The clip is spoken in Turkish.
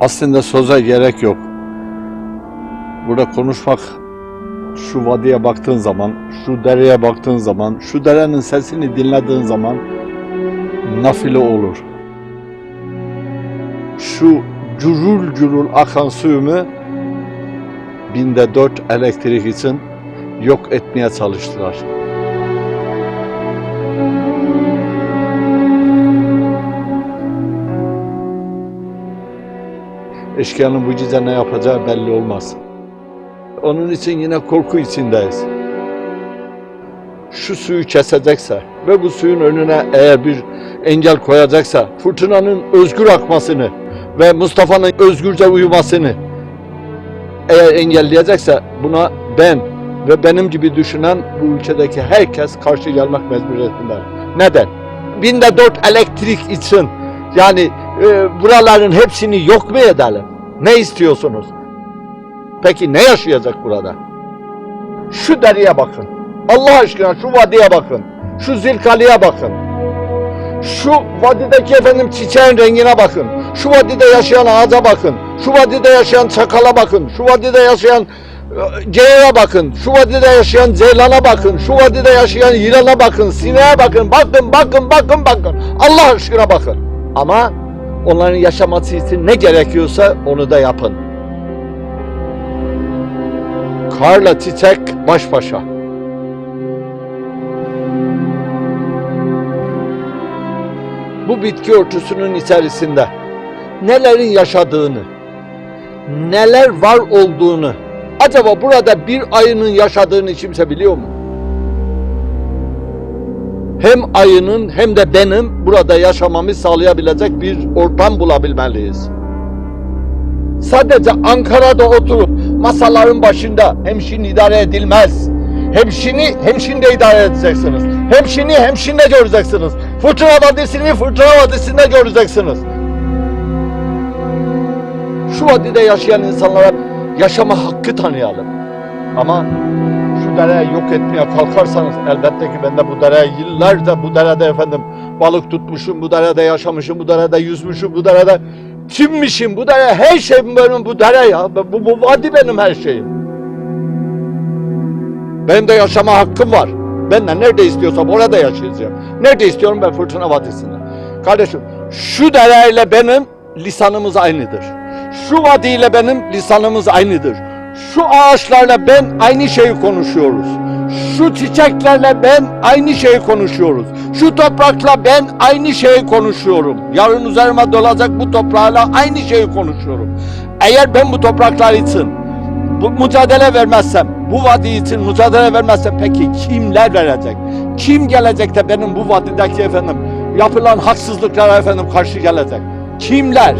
Aslında söze gerek yok. Burada konuşmak şu vadiye baktığın zaman, şu dereye baktığın zaman, şu derenin sesini dinlediğin zaman nafile olur. Şu curul curul akan suyumu binde dört elektrik için yok etmeye çalıştılar. Eşkıyanın bu gece ne yapacağı belli olmaz. Onun için yine korku içindeyiz. Şu suyu kesecekse ve bu suyun önüne eğer bir engel koyacaksa fırtınanın özgür akmasını ve Mustafa'nın özgürce uyumasını eğer engelleyecekse buna ben ve benim gibi düşünen bu ülkedeki herkes karşı gelmek mecburiyetinde. Neden? Binde dört elektrik için yani e, buraların hepsini yok mu edelim? Ne istiyorsunuz? Peki ne yaşayacak burada? Şu deriye bakın. Allah aşkına şu vadiye bakın. Şu zilkaliye bakın. Şu vadideki efendim çiçeğin rengine bakın. Şu vadide yaşayan ağaca bakın. Şu vadide yaşayan çakala bakın. Şu vadide yaşayan e, geyiğe bakın. Şu vadide yaşayan ceylana bakın. Şu vadide yaşayan yılana bakın. Sineğe bakın. Bakın, bakın, bakın, bakın. Allah aşkına bakın. Ama onların yaşaması için ne gerekiyorsa onu da yapın. Karla çiçek baş başa. Bu bitki örtüsünün içerisinde nelerin yaşadığını, neler var olduğunu, acaba burada bir ayının yaşadığını kimse biliyor mu? Hem ayının hem de benim burada yaşamamı sağlayabilecek bir ortam bulabilmeliyiz. Sadece Ankara'da oturup masaların başında hemşin idare edilmez. Hemşini hemşinde idare edeceksiniz. Hemşini hemşinde göreceksiniz. Fırtına vadisini fırtına vadisinde göreceksiniz. Şu vadide yaşayan insanlara yaşama hakkı tanıyalım. Ama şu dereyi yok etmeye kalkarsanız elbette ki ben de bu dereye yıllarca bu derede efendim balık tutmuşum, bu derede yaşamışım, bu derede yüzmüşüm, bu derede kimmişim, bu dere her şeyim benim bu dere ya. Bu, bu vadi benim her şeyim. Benim de yaşama hakkım var. Ben de nerede istiyorsam orada yaşayacağım. Nerede istiyorum ben Fırtına Vadisi'nde. Kardeşim şu dereyle benim lisanımız aynıdır. Şu vadiyle benim lisanımız aynıdır. Şu ağaçlarla ben aynı şeyi konuşuyoruz. Şu çiçeklerle ben aynı şeyi konuşuyoruz. Şu toprakla ben aynı şeyi konuşuyorum. Yarın üzerime dolacak bu toprağla aynı şeyi konuşuyorum. Eğer ben bu topraklar için bu mücadele vermezsem, bu vadi için mücadele vermezsem peki kimler verecek? Kim gelecek de benim bu vadideki efendim yapılan haksızlıklara efendim karşı gelecek? Kimler?